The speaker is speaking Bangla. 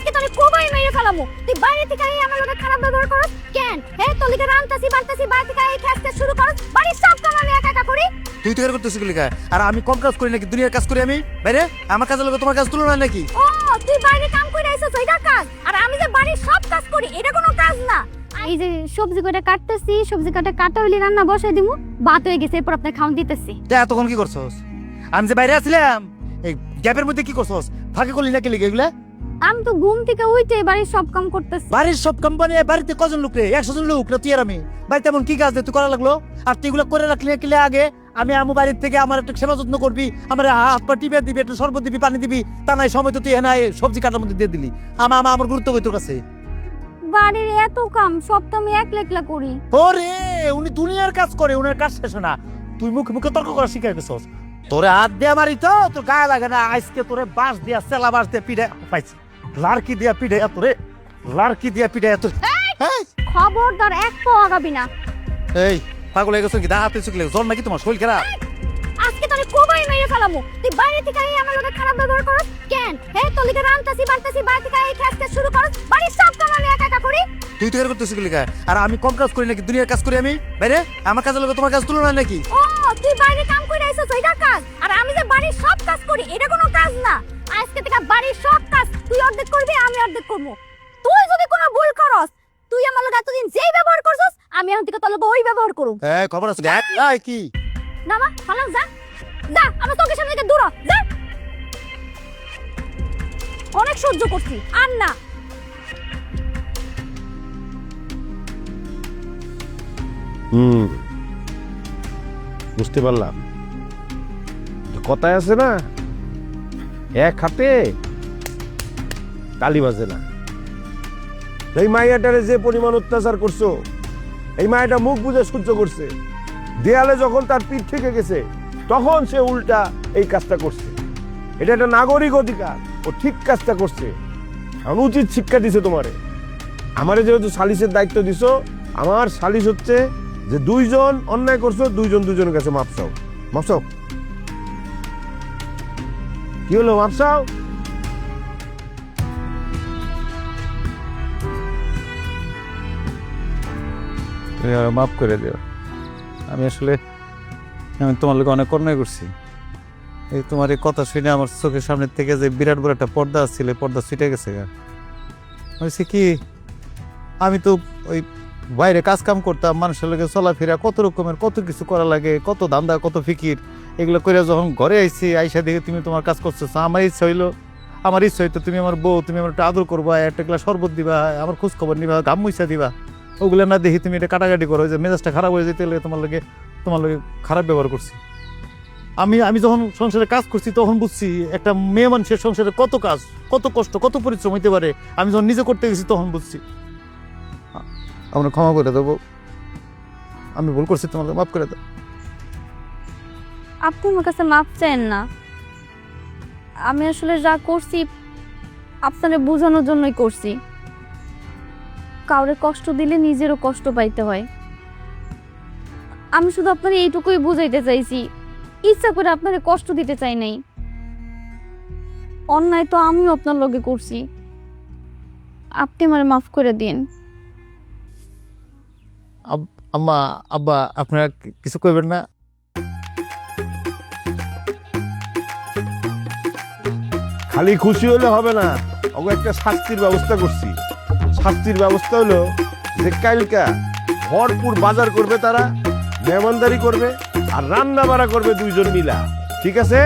আজকে তোরে কোবাই মেরে ফেলামু। তুই বাইরে থেকে আই আমার লগে খারাপ ব্যবহার করস কেন? হে তোর লিগে রান্তাছি বান্তাছি বাইরে থেকে আই খাসতে শুরু করস বাড়ির সব কাম আমি একা একা করি। তুই তো এর করতেছিস কি লিখা আর আমি কম কাজ করি নাকি? দুনিয়ার কাজ করি আমি? বাইরে? আমার কাজের লোক তোমার কাজ তুলনা নাকি? ও তুই বাইরে কাম করে আইছস ওইটা কাজ। আর আমি যে বাড়ির সব কাজ করি এটা কোনো কাজ না। এই যে সবজি কটা কাটতেছি সবজি কাটা কাটা হইলে রান্না বসাই দিমু ভাত হয়ে গেছে এরপর আপনার খাওন দিতেছি। তা এতক্ষণ কি করছস? আমি যে বাইরে আসছিলাম এই গ্যাপের মধ্যে কি করছস? ফাঁকে করলি নাকি লিখে এগুলা? আমি তো ঘুম থেকে উঠে বাড়ির সব কাম করতেছি। বাড়ির সব কোম্পানি বাড়িতে কজন লোক রে? একশো জন লোক না তুই আর আমি? বাড়িতে এমন কি কাজ দে তুই করা লাগল? আর তুই এগুলো করে রাখলে কিলে আগে? আমি আমু বাড়ির থেকে আমার একটু সেবা যত্ন করবি আমার হাত পা টিপে দিবি একটু শরবত দিবি পানি দিবি তা নাই সময় তো তুই এনে সবজি কাটার মধ্যে দিয়ে দিলি। আমার আমার আমার গুরুত্ব কই তোর কাছে? বাড়ির এত কাম সব তো আমি একলা একলা করি। ওরে উনি দুনিয়ার কাজ করে উনার কাজ শেষ না। তুই মুখে মুখে তর্ক করা শিখাই গেছস তোরে হাত দিয়ে মারি তো তোর গায়ে লাগে না আজকে তোরে বাঁশ দিয়া সেলা বাঁশ দিয়ে পিঠে পাইছি। লাড়কি দিয়া পিঠে তোরে লাড়কি দিয়া পিঠে তোর এই, খবরদার এক পা আগাবি না। এই পাগল হয়ে গেছো কি দা হাতে চুকলে জ্বর নাকি তোমার? শরীর খারাপ? আজকে তোরে কোবাই মেরে ফেলামু। তুই বাইরে থেকে আই আমার লগে খারাপ ব্যবহার করস। কেন? হে তোর লিগে রান্তাছি বান্তাছি বাইরে থেকে আই খাসতে শুরু করস। বাড়ির সব কাম আমি একা একা করি। তুই তো এর করতেছিস কি লিখা আর আমি কম কাজ করি নাকি? দুনিয়ার কাজ করি আমি? বাইরে? আমার কাজের লোক তোমার কাজ তুলনা নাকি? ও তুই বাইরে কাম করে আইছস ওইটা কাজ। আর আমি যে বাড়ির সব কাজ করি এটা কোনো কাজ না। আজকে থেকে বাড়ির সব কাজ আমি অর্ধেক করব। তুই যদি কোনো ভুল করস তুই আমার লগে এতদিন যেই ব্যবহার করছস আমি এখন থেকে তোর লগে ওই ব্যবহার করব। এই খবর আছে এক এই কি? না মা ফালাও যা। যা আমার চোখের সামনে থেকে দূর যা। অনেক সহ্য করছি আর না। হুম বুঝতে পারলাম। কথায় আছে না এক হাতে তালি বাজে না। এই মাইয়াটারে যে পরিমাণ অত্যাচার করছ, এই মায়াটা মুখ বুঝে সহ্য করছে। দেয়ালে যখন তার পিঠ থেকে গেছে, তখন সে উল্টা এই কাজটা করছে। এটা একটা নাগরিক অধিকার, ও ঠিক কাজটা করছে। আমি উচিত শিক্ষা দিছে তোমারে। আমারে যেহেতু সালিসের দায়িত্ব দিছো, আমার সালিস হচ্ছে যে দুইজন অন্যায় করছ, দুইজন দুজনের কাছে মাপ চাও। কি হলো, মাপ তুমি আর মাফ করে দিও। আমি আসলে, আমি তোমার লোক অনেক অন্যায় করছি। এই তোমার এই কথা শুনে আমার চোখের সামনে থেকে যে বিরাট বড় একটা পর্দা ছিল পর্দা ছুটে গেছে গা। হয়েছে কি? আমি তো ওই বাইরে কাজ কাম করতাম, মানুষের লোকে চলাফেরা, কত রকমের, কত কিছু করা লাগে, কত ধান্দা, কত ফিকির। এগুলো করে যখন ঘরে আইছি, আইসা দেখে তুমি তোমার কাজ করতেছো। আমার ইচ্ছা হইল, আমার ইচ্ছা হইতো তুমি আমার বউ, তুমি আমার একটা আদর করবা, একটা গ্লাস শরবত দিবা, আমার খোঁজ খবর নিবা গাম মুইসা দিবা। ওগুলো না দেখি তুমি এটা কাটাকাটি করো যে মেজাজটা খারাপ হয়ে যেতে তোমার লাগে তোমার লাগে খারাপ ব্যবহার করছি। আমি আমি যখন সংসারে কাজ করছি তখন বুঝছি একটা মেয়ে মানুষের সংসারে কত কাজ কত কষ্ট কত পরিশ্রম হইতে পারে আমি যখন নিজে করতে গেছি তখন বুঝছি। আমরা ক্ষমা করে দেবো। আমি ভুল করছি তোমাকে মাফ করে দাও। আপনি আমার কাছে মাফ চাইেন না। আমি আসলে যা করছি আপনারে বোঝানোর জন্যই করছি। কাউরে কষ্ট দিলে নিজেরও কষ্ট পাইতে হয়। আমি শুধু আপনার এইটুকুই বুঝাইতে চাইছি ইচ্ছা করে আপনারে কষ্ট দিতে চাই নাই। অন্যায় তো আমিও আপনার লগে করছি। আপনি আমার মাফ করে দিন। আব- আম্মা আব্বা আপনারা কিছু করবেন না? খালি খুশি হলে হবে না ওকে একটা শাস্তির ব্যবস্থা করছি। শাস্তির ব্যবস্থা হলো যে কালকা ভরপুর বাজার করবে তারা, মেহমানদারি করবে আর রান্না বাড়া করবে দুইজন মিলা। ঠিক আছে?